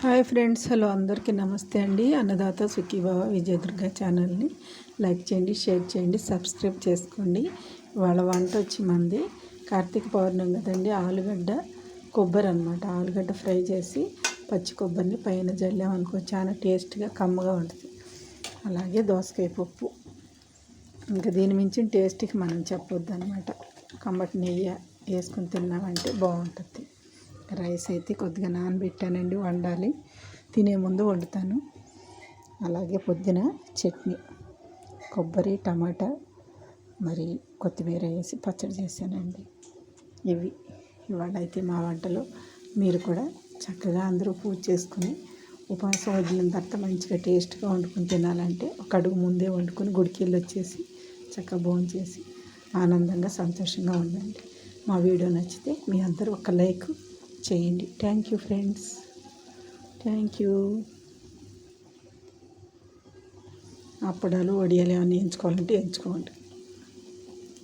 Hi friends hello అందరికీ నమస్తే అండి. అన్నదాత సుఖీభావ విజయదుర్గ ఛానల్ని లైక్ చేయండి షేర్ చేయండి సబ్స్క్రైబ్ చేసుకోండి. వాళ్ళ వంట వచ్చి మంది కార్తీక పౌర్ణం కదండి ఆలుగడ్డ కొబ్బరి అనమాట ఆలుగడ్డ ఫ్రై చేసి పచ్చి కొబ్బరిని పైన జల్లామనుకో చాలా టేస్ట్గా కమ్మగా ఉంటుంది. అలాగే దోసకాయ పప్పు. ఇంకా దీని మించిన టేస్ట్కి మనం చెప్పొద్దు అనమాట కమ్మటి నెయ్యి వేసుకుని తిన్నామంటే బాగుంటుంది. రైస్ అయితే కొద్దిగా నానబెట్టానండి వండాలి. తినే ముందు వండుతాను. అలాగే పొద్దున చట్నీ కొబ్బరి టమాటా మరి కొత్తిమీర వేసి పచ్చడి చేశానండి. ఇవి ఇవాళ అయితే మా వంటలు. మీరు కూడా చక్కగా అందరూ పూజ చేసుకుని ఉపవాసం వదిలిన తర్వాత మంచిగా టేస్ట్గా వండుకుని తినాలంటే ఒక అడుగు ముందే వండుకొని గుడికి వెళ్ళి వచ్చేసి చక్కగా భోజనం చేసి ఆనందంగా సంతోషంగా ఉండండి. మా వీడియో నచ్చితే మీ అందరూ ఒక లైక్ చేయండి. Thank you friends thank you అప్పడాలు వడియాలు ఏమైనా ఎంచుకోవాలంటే ఎంచుకోండి